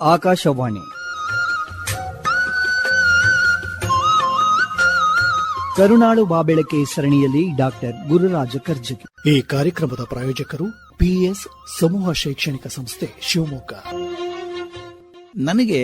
ಆಕಾಶವಾಣಿ. ಕರುಣಾಳು ಬಾಬೆಳಕೆ ಸರಣಿಯಲ್ಲಿ ಡಾಕ್ಟರ್ ಗುರುರಾಜ ಕರ್ಜಗಿ ಈ ಕಾರ್ಯಕ್ರಮದ ಪ್ರಾಯೋಜಕರು ಪಿಎಸ್ ಸಮೂಹ ಶೈಕ್ಷಣಿಕ ಸಂಸ್ಥೆ ಶಿವಮೊಗ್ಗ. ನನಗೆ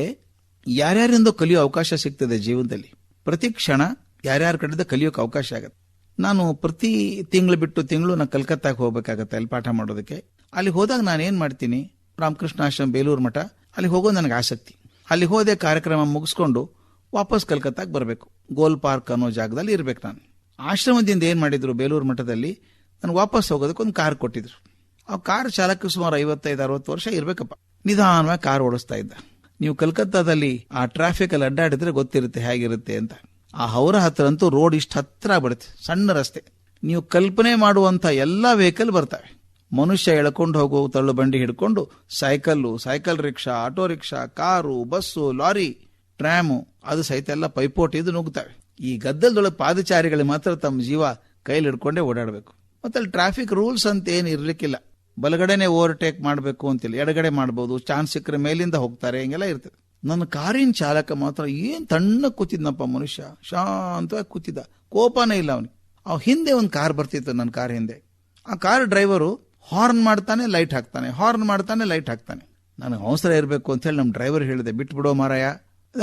ಯಾರ್ಯಾರಿಂದ ಕಲಿಯೋ ಅವಕಾಶ ಸಿಗ್ತದೆ ಜೀವನದಲ್ಲಿ. ಪ್ರತಿ ಕ್ಷಣ ಯಾರ್ಯಾರ ಕಡೆಯಿಂದ ಕಲಿಯೋಕೆ ಅವಕಾಶ ಆಗುತ್ತೆ. ನಾನು ಪ್ರತಿ ತಿಂಗಳು ಬಿಟ್ಟು ತಿಂಗಳು ನಾನು ಕಲ್ಕತ್ತಾಗೆ ಹೋಗ್ಬೇಕಾಗತ್ತೆ ಅಲ್ಲಿ ಪಾಠ ಮಾಡೋದಕ್ಕೆ. ಅಲ್ಲಿ ಹೋದಾಗ ನಾನು ಏನ್ ಮಾಡ್ತೀನಿ? ರಾಮಕೃಷ್ಣ ಆಶ್ರಮ ಬೇಲೂರು ಮಠ. ಅಲ್ಲಿ ಹೋಗೋ ನನಗೆ ಆಸಕ್ತಿ. ಅಲ್ಲಿ ಹೋದೆ ಕಾರ್ಯಕ್ರಮ ಮುಗಿಸ್ಕೊಂಡು ವಾಪಸ್ ಕಲ್ಕತ್ತಾಗ ಬರಬೇಕು. ಗೋಲ್ ಪಾರ್ಕ್ ಅನ್ನೋ ಜಾಗದಲ್ಲಿ ಇರಬೇಕು ನಾನು. ಆಶ್ರಮದಿಂದ ಏನು ಮಾಡಿದ್ರು ಬೇಲೂರು ಮಠದಲ್ಲಿ ನಾನು ವಾಪಸ್ ಹೋಗೋದಕ್ಕೆ ಒಂದು ಕಾರ್ ಕೊಟ್ಟಿದ್ರು. ಆ ಕಾರ್ ಚಾಲಕ ಸುಮಾರು ಐವತ್ತೈದು, ಅರವತ್ತು ವರ್ಷ ಇರಬೇಕಪ್ಪ. ನಿಧಾನವಾಗಿ ಕಾರ್ ಓಡಿಸ್ತಾ ಇದ್ದ. ನೀವು ಕಲ್ಕತ್ತಾದಲ್ಲಿ ಆ ಟ್ರಾಫಿಕ್ ಅಲ್ಲಿ ಅಡ್ಡಾಡಿದ್ರೆ ಗೊತ್ತಿರುತ್ತೆ ಹೇಗಿರುತ್ತೆ ಅಂತ. ಆ ಹೌರ ಹತ್ರ ಅಂತೂ ರೋಡ್ ಇಷ್ಟು ಹತ್ರ ಬಿಡುತ್ತೆ ಸಣ್ಣ ರಸ್ತೆ. ನೀವು ಕಲ್ಪನೆ ಮಾಡುವಂತ ಎಲ್ಲಾ ವೆಹಿಕಲ್ ಬರ್ತವೆ. ಮನುಷ್ಯ ಎಳ್ಕೊಂಡು ಹೋಗೋ ತಳ್ಳು ಬಂಡಿ ಹಿಡ್ಕೊಂಡು cycle, cycle rickshaw, auto rickshaw, car, bus, lorry tram ಅದು ಸಹಿತ ಎಲ್ಲ ಪೈಪೋಟಿ ಇದು ನುಗ್ತವೆ ಈ ಗದ್ದಲದೊಳಗೆ ಪಾದಚಾರಿಗಳಿಗೆ ಮಾತ್ರ ತಮ್ಮ ಜೀವ ಕೈಲಿ ಹಿಡ್ಕೊಂಡೇ ಓಡಾಡಬೇಕು. ಮತ್ತೆ ಅಲ್ಲಿ ಟ್ರಾಫಿಕ್ ರೂಲ್ಸ್ ಅಂತ ಏನು ಇರ್ಲಿಕ್ಕಿಲ್ಲ. ಬಲಗಡೆನೆ ಓವರ್ಟೇಕ್ ಮಾಡಬೇಕು ಅಂತಿಲ್ಲ. ಎಡಗಡೆ ಮಾಡಬಹುದು ಚಾನ್ಸ್ ಸಿಕ್ಕರೆ ಮೇಲಿಂದ ಹೋಗ್ತಾರೆ. ಹಿಂಗೆಲ್ಲ ಇರ್ತದೆ. ನನ್ನ ಕಾರಿನ ಚಾಲಕ ಮಾತ್ರ ಏನು ತಣ್ಣ ಕೂತಿದ್ನಪ್ಪ ಮನುಷ್ಯ. ಶಾಂತವಾಗಿ ಕೂತಿದ್ದ. ಕೋಪನೇ ಇಲ್ಲ ಅವನಿಗೆ. ಅವ್ ಹಿಂದೆ ಒಂದು ಕಾರ್ ಬರ್ತಿತ್ತು ನನ್ನ ಕಾರ್ ಹಿಂದೆ. ಆ ಕಾರ್ ಡ್ರೈವರು ಹಾರ್ನ್ ಮಾಡ್ತಾನೆ, ಲೈಟ್ ಹಾಕ್ತಾನೆ. ಹಾರ್ನ್ ಮಾಡ್ತಾನೆ, ಲೈಟ್ ಹಾಕ್ತಾನೆ. ನನಗೆ ಅವಸರ ಇರಬೇಕು ಅಂತ ಹೇಳಿ ನಮ್ಮ ಡ್ರೈವರ್ ಹೇಳಿದೆ ಬಿಟ್ಟು ಬಿಡೋ ಮಾರಾಯ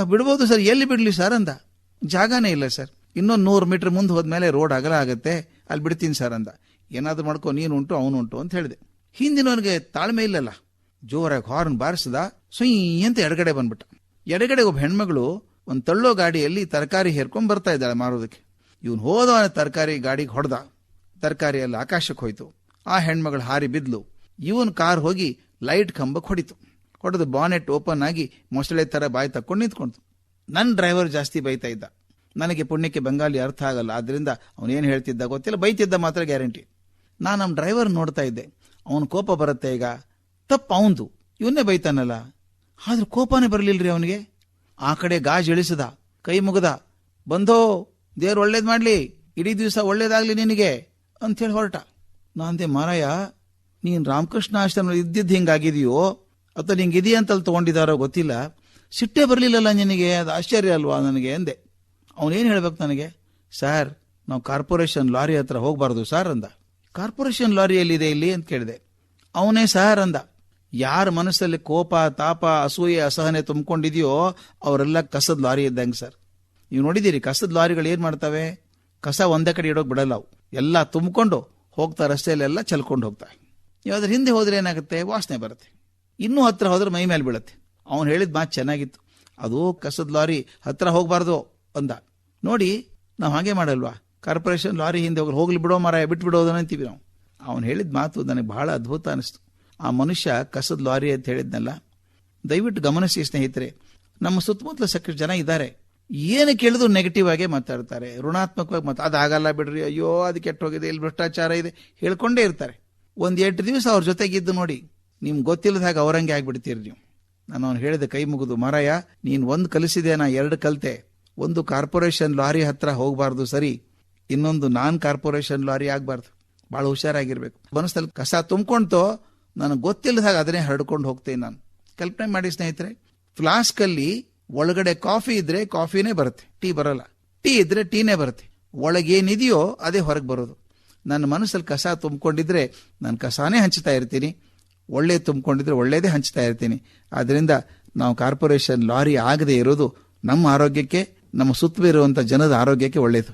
ಬಿಡ್ಬೋದು ಸರ್, ಎಲ್ಲಿ ಬಿಡಲಿ ಸರ್ ಅಂದ. ಜಾಗನೇ ಇಲ್ಲ ಸರ್. ಇನ್ನೊಂದು ನೂರು ಮೀಟರ್ ಮುಂದೆ ಹೋದ್ಮೇಲೆ ರೋಡ್ ಅಗಲ ಆಗುತ್ತೆ ಅಲ್ಲಿ ಬಿಡ್ತೀನಿ ಸರ್ ಅಂದ. ಏನಾದರೂ ಮಾಡ್ಕೊ, ನೀನು ಉಂಟು, ಅವನು ಉಂಟು ಅಂತ ಹೇಳಿದೆ. ಹಿಂದಿನವನಿಗೆ ತಾಳ್ಮೆ ಇಲ್ಲಲ್ಲ. ಜೋರಾಗಿ ಹಾರ್ನ್ ಬಾರಿಸಿದ ಸುಯ್ ಅಂತ ಎಡಗಡೆ ಬಂದ್ಬಿಟ್ಟ. ಎಡಗಡೆ ಒಬ್ಬ ಹೆಣ್ಮಗಳು ಒಂದು ತಳ್ಳೋ ಗಾಡಿಯಲ್ಲಿ ತರಕಾರಿ ಹೇರ್ಕೊಂಡು ಬರ್ತಾ ಇದ್ದಾಳೆ ಮಾರೋದಕ್ಕೆ. ಇವನು ಹೋದವನ ತರಕಾರಿ ಗಾಡಿಗೆ ಹೊಡೆದ. ತರಕಾರಿ ಎಲ್ಲ ಆಕಾಶಕ್ಕೆ ಹೋಯ್ತು. ಆ ಹೆಣ್ಮಗಳು ಹಾರಿ ಬಿದ್ಲು. ಇವನ್ ಕಾರ್ ಹೋಗಿ ಲೈಟ್ ಕಂಬಕ್ಕೆ ಹೊಡಿತು ಹೊಡೆದು ಬಾನೆಟ್ ಓಪನ್ ಆಗಿ ಮೊಸಳೆ ತರ ಬಾಯಿ ತಕ್ಕೊಂಡು ನಿಂತ್ಕೊಂಡ್ತು. ನನ್ನ ಡ್ರೈವರ್ ಜಾಸ್ತಿ ಬೈತಾ ಇದ್ದ. ನನಗೆ ಪುಣ್ಯಕ್ಕೆ ಬಂಗಾಲಿ ಅರ್ಥ ಆಗಲ್ಲ, ಆದ್ರಿಂದ ಅವನೇನು ಹೇಳ್ತಿದ್ದ ಗೊತ್ತಿಲ್ಲ, ಬೈತಿದ್ದ ಮಾತ್ರ ಗ್ಯಾರಂಟಿ. ನಾನು ನಮ್ಮ ಡ್ರೈವರ್ ನೋಡ್ತಾ ಇದ್ದೆ. ಅವನ ಕೋಪ ಬರುತ್ತೆ ಈಗ. ತಪ್ಪು ಅವಂದು. ಇವನ್ನೇ ಬೈತಾನಲ್ಲ. ಆದ್ರೂ ಕೋಪನೇ ರೀ ಅವನಿಗೆ? ಆ ಕಡೆ ಗಾಜ್ ಇಳಿಸದ, ಕೈ ಮುಗದ. ಬಂದೋ ದೇವ್ರು ಒಳ್ಳೇದ್ ಮಾಡ್ಲಿ. ಇಡೀ ದಿವಸ ಒಳ್ಳೇದಾಗ್ಲಿ ನಿನಗೆ ಅಂತೇಳಿ ಹೊರಟ. ನಾಂದೆ ಮಾರಾಯ, ನೀನು ರಾಮಕೃಷ್ಣ ಆಶ್ರಮ ಇದ್ದಿದ್ದು ಹಿಂಗಾಗಿದೆಯೋ, ಅಥವಾ ನಿಂಗೆ ಇದೆಯಾ ಅಂತಲ್ಲಿ ತಗೊಂಡಿದಾರೋ ಗೊತ್ತಿಲ್ಲ. ಸಿಟ್ಟೆ ಬರಲಿಲ್ಲಲ್ಲ ನಿನಗೆ, ಅದು ಆಶ್ಚರ್ಯ ಅಲ್ವಾ ನನಗೆ ಅಂದೆ. ಅವನೇನು ಹೇಳ್ಬೇಕು ನನಗೆ? ಸರ್, ನಾವು ಕಾರ್ಪೊರೇಷನ್ ಲಾರಿ ಹತ್ರ ಹೋಗಬಾರ್ದು ಸರ್ ಅಂದ. ಕಾರ್ಪೊರೇಷನ್ ಲಾರಿ ಎಲ್ಲಿದೆ ಇಲ್ಲಿ? ಅಂತ ಕೇಳಿದೆ. ಅವನೇ ಸರ್ ಅಂದ. ಯಾರ ಮನಸ್ಸಲ್ಲಿ ಕೋಪ, ತಾಪ, ಅಸೂಯೆ, ಅಸಹನೆ ತುಂಬಿಕೊಂಡಿದೆಯೋ, ಅವರೆಲ್ಲ ಕಸದ ಲಾರಿ ಇದ್ದಂಗೆ ಸರ್. ನೀವು ನೋಡಿದ್ದೀರಿ ಕಸದ ಲಾರಿಗಳು ಏನು ಮಾಡ್ತವೆ? ಕಸ ಒಂದೇ ಕಡೆ ಇಡೋಕೆ ಬಿಡಲ್ಲ ಅವು. ಎಲ್ಲ ತುಂಬಿಕೊಂಡು ಹೋಗ್ತಾ ರಸ್ತೆಯಲ್ಲೆಲ್ಲ ಚಲ್ಕೊಂಡು ಹೋಗ್ತಾರೆ. ನೀವು ಅದ್ರ ಹಿಂದೆ ಹೋದರೆ ಏನಾಗುತ್ತೆ? ವಾಸನೆ ಬರುತ್ತೆ. ಇನ್ನೂ ಹತ್ರ ಹೋದ್ರೆ ಮೈ ಮೇಲೆ ಬೀಳುತ್ತೆ. ಅವನು ಹೇಳಿದ ಮಾತು ಚೆನ್ನಾಗಿತ್ತು. ಅದು ಕಸದ ಲಾರಿ ಹತ್ರ ಹೋಗಬಾರ್ದು ಅಂದ. ನೋಡಿ, ನಾವು ಹಾಗೆ ಮಾಡಲ್ವಾ? ಕಾರ್ಪೊರೇಷನ್ ಲಾರಿ ಹಿಂದೆ ಹೋಗಿ ಹೋಗ್ಲಿ ಬಿಡೋ ಮರ ಬಿಟ್ಟು ಬಿಡೋದನ್ನ ಅಂತೀವಿ ನಾವು. ಅವನು ಹೇಳಿದ ಮಾತು ನನಗೆ ಬಹಳ ಅದ್ಭುತ ಅನಿಸ್ತು. ಆ ಮನುಷ್ಯ ಕಸದ ಲಾರಿ ಅಂತ ಹೇಳಿದ್ನಲ್ಲ, ದಯವಿಟ್ಟು ಗಮನಿಸಿ ಸ್ನೇಹಿತರೆ, ನಮ್ಮ ಸುತ್ತಮುತ್ತಲ ಸಾಕಷ್ಟು ಜನ ಇದ್ದಾರೆ. ಏನು ಕೇಳಿದ್ರು ನೆಗೆಟಿವ್ ಆಗೇ ಮಾತಾಡ್ತಾರೆ. ಋಣಾತ್ಮಕವಾಗಿ ಅದು ಅದಾಗಲ್ಲ ಬಿಡ್ರಿ, ಅಯ್ಯೋ, ಅದು ಕೆಟ್ಟ ಹೋಗಿದೆ ಇಲ್ಲಿ ಭ್ರಷ್ಟಾಚಾರ ಇದೆ, ಹೇಳ್ಕೊಂಡೇ ಇರ್ತಾರೆ. ಒಂದು ಎಂಟು ದಿವಸ ಅವ್ರ ಜೊತೆಗಿದ್ದು ನೋಡಿ, ನಿಮ್ಗೆ ಗೊತ್ತಿಲ್ಲದ ಹಾಗೆ ಅವರಂಗೆ ಆಗಿಬಿಡ್ತೀರಿ ನೀವು. ನಾನು ಅವ್ನು ಹೇಳಿದೆ ಕೈ ಮುಗಿದು, ಮಾರಾಯ, ನೀನು ಒಂದು ಕಲಿಸಿದೆ ನಾ ಎರಡು ಕಲಿತೆ. ಒಂದು ಕಾರ್ಪೊರೇಷನ್ ಲಾರಿ ಹತ್ರ ಹೋಗಬಾರ್ದು ಸರಿ, ಇನ್ನೊಂದು ನಾನ್ ಕಾರ್ಪೊರೇಷನ್ ಲಾರಿ ಆಗಬಾರ್ದು. ಭಾಳ ಹುಷಾರಾಗಿರ್ಬೇಕು. ಮನಸ್ಸಲ್ಲಿ ಕಸ ತುಂಬ್ಕೊಂತೋ ನನಗೆ ಗೊತ್ತಿಲ್ಲದ ಅದನ್ನೇ ಹರಡ್ಕೊಂಡು ಹೋಗ್ತೇನೆ ನಾನು. ಕಲ್ಪನೆ ಮಾಡಿ ಸ್ನೇಹಿತರೆ ಫ್ಲಾಸ್ಕ್ ಅಲ್ಲಿ ಒಳಗಡೆ ಕಾಫಿ ಇದ್ರೆ ಕಾಫಿನೇ ಬರುತ್ತೆ, ಟೀ ಬರಲ್ಲ. ಟೀ ಇದ್ರೆ ಟೀನೇ ಬರುತ್ತೆ. ಒಳಗೇನಿದೆಯೋ ಅದೇ ಹೊರಗೆ ಬರೋದು. ನನ್ನ ಮನಸ್ಸಲ್ಲಿ ಕಸ ತುಂಬಿಕೊಂಡಿದ್ರೆ ನಾನು ಕಸಾನೇ ಹಂಚ್ತಾ ಇರ್ತೀನಿ. ಒಳ್ಳೆ ತುಂಬಿಕೊಂಡಿದ್ರೆ ಒಳ್ಳೇದೇ ಹಂಚ್ತಾ ಇರ್ತೀನಿ. ಆದ್ದರಿಂದ ನಾವು ಕಾರ್ಪೊರೇಷನ್ ಲಾರಿ ಆಗದೆ ಇರೋದು ನಮ್ಮ ಆರೋಗ್ಯಕ್ಕೆ, ನಮ್ಮ ಸುತ್ತಲಿರುವಂತ ಜನದ ಆರೋಗ್ಯಕ್ಕೆ ಒಳ್ಳೆಯದು